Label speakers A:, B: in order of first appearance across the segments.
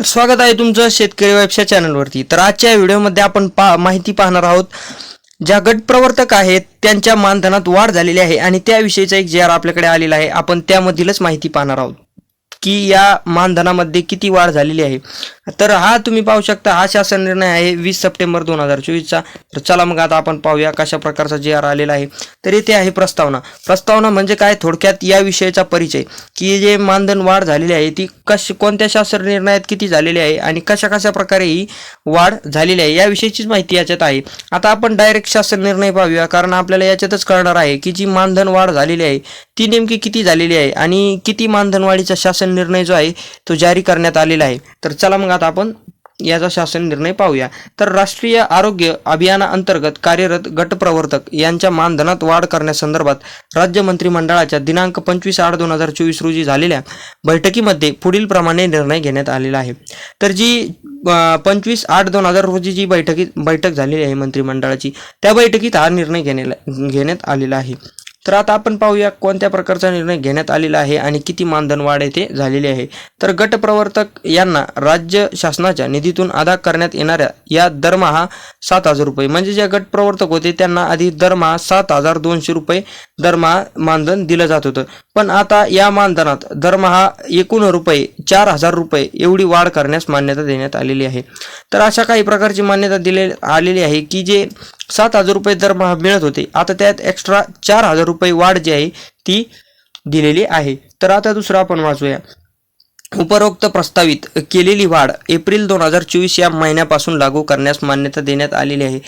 A: तर स्वागत आहे तुमचं शेतकरी व्यवसाय चॅनलवरती. तर आजच्या व्हिडिओमध्ये आपण पा माहिती पाहणार आहोत ज्या गटप्रवर्तक आहेत त्यांच्या मानधनात वाढ झालेली आहे आणि त्याविषयीचा एक जे आर आपल्याकडे आलेला आहे आपण त्यामधीलच माहिती पाहणार आहोत. की या मानधनामध्ये किती वाढ झालेली आहे. तर हा तुम्ही पाहू शकता हा शासन निर्णय आहे वीस सप्टेंबर दोन हजार चोवीसचा. तर चला मग आता आपण पाहूया कशा प्रकारचा जे आर आलेला आहे. तर येथे आहे प्रस्तावना. प्रस्तावना म्हणजे काय? थोडक्यात या विषयाचा परिचय. की जे मानधन वाढ झालेली आहे ती कश कोणत्या शासन निर्णयात किती झालेली आहे आणि कशा कशा प्रकारे ही वाढ झालेली आहे याविषयीचीच माहिती याच्यात आहे. आता आपण डायरेक्ट शासन निर्णय पाहूया कारण आपल्याला याच्यातच कळणार आहे की जी मानधन वाढ झालेली आहे ती नेमकी किती झालेली आहे आणि किती मानधनवाढीचा शासन निर्णय जो आहे तो जारी करण्यात आलेला आहे. तर चला मग आता आपण याचा शासन निर्णय पाहूया. तर राष्ट्रीय आरोग्य अभियानाअंतर्गत कार्यरत गटप्रवर्तक यांच्या मानधनात वाढ करण्यासंदर्भात राज्य मंत्रिमंडळाच्या दिनांक पंचवीस आठ दोन हजार चोवीस रोजी झालेल्या बैठकीमध्ये पुढील प्रमाणे निर्णय घेण्यात आलेला आहे. तर जी पंचवीस आठ दोन हजार रोजी जी बैठकीत बैठक झालेली आहे मंत्रिमंडळाची त्या बैठकीत हा निर्णय घेण्याला घेण्यात आलेला आहे. तर आता आपण पाहूया कोणत्या प्रकारचा निर्णय घेण्यात आलेला आहे आणि किती मानधन वाढ येथे झालेली आहे. तर गटप्रवर्तक यांना राज्य शासनाच्या निधीतून अदा करण्यात येणाऱ्या या दरमहा सात हजार रुपये. म्हणजे जे गटप्रवर्तक होते त्यांना आधी दरमहा सात हजार दोनशे रुपये दरमहा मानधन दिलं जात होतं. पण आता या मानधनात दरमहा एकूण रुपये चार हजार रुपये एवढी वाढ करण्यास मान्यता देण्यात आलेली आहे. तर अशा काही प्रकारची मान्यता दिले आलेली आहे की जे सात हजार रुपये दरमहा मिळत होते आता त्यात एक्स्ट्रा चार हजार रुपये वाढ जी आहे ती दिलेली आहे. तर आता दुसरं आपण वाचूया. उपरोक्त प्रस्तावित केलेली वाढ एप्रिल दोन हजार चोवीस या महिन्यापासून लागू करण्यास मान्यता देण्यात आलेली आहे.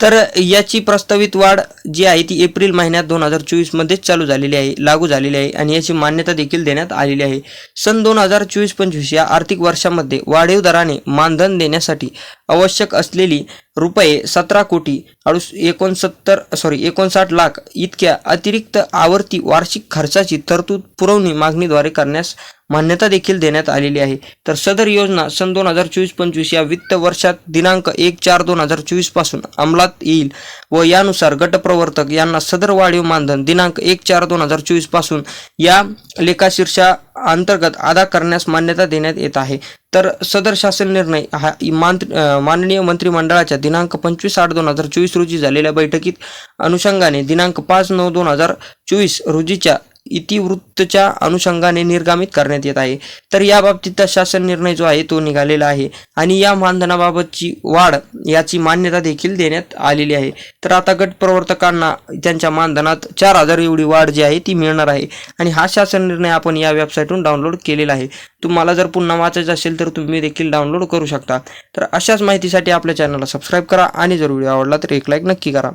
A: तर याची प्रस्तावित वाढ जी आहे ती एप्रिल महिन्यात दोन हजार चोवीसमध्येच चालू झालेली आहे लागू झालेली आहे आणि याची मान्यता देखील देण्यात आलेली आहे. सन दोन हजार चोवीस पंचवीस या आर्थिक वर्षामध्ये वाढीव दराने मानधन देण्यासाठी आवश्यक असलेली रुपये सतरा कोटी अडुस एकोणसत्तर सॉरी एकोणसाठ लाख इतक्या अतिरिक्त आवर्ती वार्षिक खर्चाची तरतूद पुरवणी मागणीद्वारे करण्यास मान्यता देखील देण्यात आलेली आहे. तर सदर योजना सन दोन हजार चोवीस पंचवीस या वित्त वर्षात दिनांक एक चार दोन हजार चोवीसपासून अंमलात येईल व यानुसार गटप्रवर्तक यांना सदर वाढीव मानधन दिनांक एक चार दोन हजार चोवीसपासून या लेखाशीर्षा अंतर्गत अदा करण्यास मान्यता देण्यात येत आहे. तर सदर शासन निर्णय हा मान- माननीय मंत्रिमंडळाच्या दिनांक पंचवीस आठ दोन हजार चोवीस रोजी झालेल्या बैठकीत अनुषंगाने दिनांक पाच नऊ दोन हजार चोवीस रोजीच्या इतिवृत्तच्या अनुषंगाने निर्गामित करण्यात येत आहे. तर याबाबतीतचा शासन निर्णय जो आहे तो निघालेला आहे. आणि या मानधनाबाबतची वाढ याची मान्यता देखील देण्यात आलेली आहे. तर आता गट प्रवर्तकांना त्यांच्या मानधनात चार हजार एवढी वाढ जी आहे ती मिळणार आहे. आणि हा शासन निर्णय आपण या वेबसाईटहून डाउनलोड केलेला आहे. तुम्हाला जर पुन्हा वाचायचं असेल तर तुम्ही देखील डाउनलोड करू शकता. तर अशाच माहितीसाठी आपल्या चॅनलला सबस्क्राईब करा आणि जर व्हिडिओ आवडला तर एक लाईक नक्की करा.